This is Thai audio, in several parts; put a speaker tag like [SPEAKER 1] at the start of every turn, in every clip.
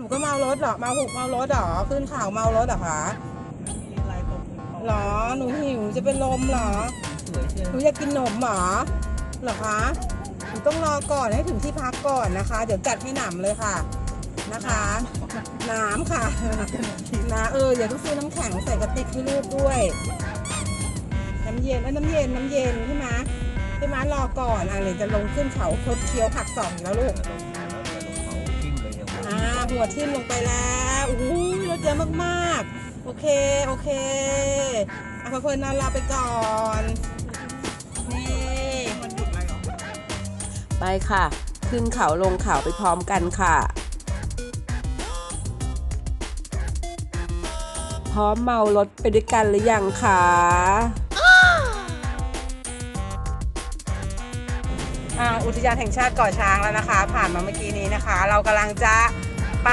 [SPEAKER 1] นูก็เมารถเหรอเมาหุกเมารถเหรอขึ้นข่าวเมารถเหรอคะหรอหนูหิวจะเป็นลมเหรอหนูอยากกินขนมหรอหรอคะหนูต้องรอก่อนให้ถึงที่พักก่อนนะคะ เดี๋ยวจัดให้หนำเลยค่ะนะคะน้ำค่ะนะเออเดี๋ยวต้องซื้อน้ำแข็งใส่กระติกให้ลูกด้วย น้ำเย็นเอ้ยน้ำเย็นน้ำเย็นใช่ไหมใช่ไหมรอก่อนอะเดี๋ยวจะลงขึ้นเขาคดเคี้ยวผักสองแล้วลูก หัวทิ่มลงไปแล้วอู้หูรถเยอะมากๆ โอเค โอเคอะพอเพลินนอนลาไปก่อน นี่
[SPEAKER 2] มันหยุดอะไรหรอ
[SPEAKER 3] ไปค่ะ ขึ้นเขาลงเขาไปพร้อมกันค่ะ พร้อมเมารถไปด้วยกันหรือยังคะ
[SPEAKER 1] อ่าอุทยานแห่งชาติก่อช้างแล้วนะคะ ผ่านมาเมื่อกี้นี้นะคะ เรากำลังจะ ไป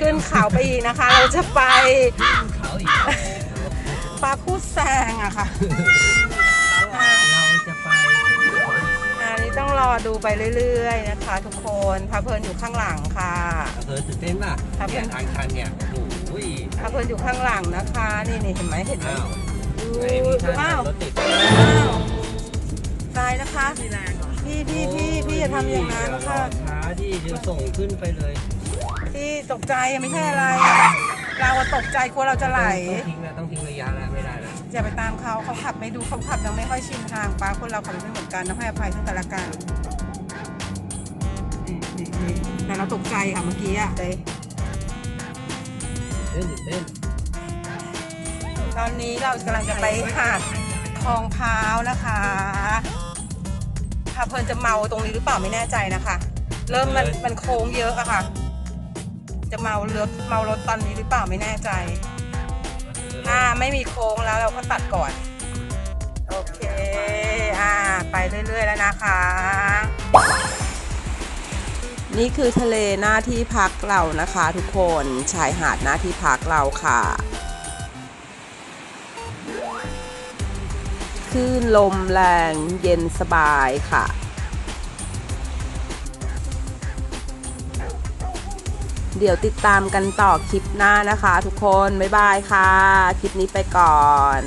[SPEAKER 1] ขึ้นเขาไปอีกนะคะ เราจะไป
[SPEAKER 2] เขาอีก
[SPEAKER 1] ปลาคูดแซงอะค่ะอ่า
[SPEAKER 2] เราจะไป
[SPEAKER 1] อันนี้ต้องรอดูไปเรื่อยๆนะคะ ทุกคนพาเพลินอยู่ข้างหลังค่ะ
[SPEAKER 2] อำเภอตื่นเต้นป่ะ
[SPEAKER 1] ครับ
[SPEAKER 2] เนี่ยทางชันเนี่ยโอ้โห
[SPEAKER 1] พาเพลินอยู่ข้างหลังนะคะ นี่นี่เห็นไหมเห็นไหม
[SPEAKER 2] อ้าว
[SPEAKER 1] ดู
[SPEAKER 2] ไหนมีท่า
[SPEAKER 1] อ้าว
[SPEAKER 2] รถติด
[SPEAKER 1] อ้าวตายนะคะ
[SPEAKER 2] มีแรงเหรอ
[SPEAKER 1] พี่พี่พี่พี่อย่าทำอย่างนั้นนะคะ
[SPEAKER 2] ช้าที่จะส่งขึ้นไปเลย
[SPEAKER 1] พี่ตกใจไม่ใช่อะไร เราอะตกใจกลัวเราจะไหล
[SPEAKER 2] ต้องทิ้งนะต้องทิ้งระยะแล้วไม่ได้นะ
[SPEAKER 1] อย่าไปตามเขาเขาขับไม่ดูเขาขับยังไม่ค่อยชินทางป้าคนเราขับรถไม่เหมือนกันต้องให้อภัยซึ่งกันและกันนี่นี่นี่แต่เราตกใจค่ะเมื่อกี้อะเลย
[SPEAKER 2] เต้นตื่นเต้น
[SPEAKER 1] ตอนนี้เรากำลังจะไปหาดคลองพร้าวนะคะพาเพลินจะเมาตรงนี้หรือเปล่าไม่แน่ใจนะคะ เริ่มมันมันโค้งเยอะอะค่ะ จะเมารถเมารถตอนนี้หรือเปล่าไม่แน่ใจ ถ้าไม่มีโค้งแล้วเราก็ตัดก่อน โอเค อ่า ไปเรื่อยๆแล้วนะคะ
[SPEAKER 3] นี่คือทะเลหน้าที่พักเรานะคะทุกคนชายหาดหน้าที่พักเราค่ะคลื่นลมแรงเย็นสบายค่ะ เดี๋ยวติดตามกันต่อคลิปหน้านะคะ ทุกคน บ๊ายบายค่ะ คลิปนี้ไปก่อน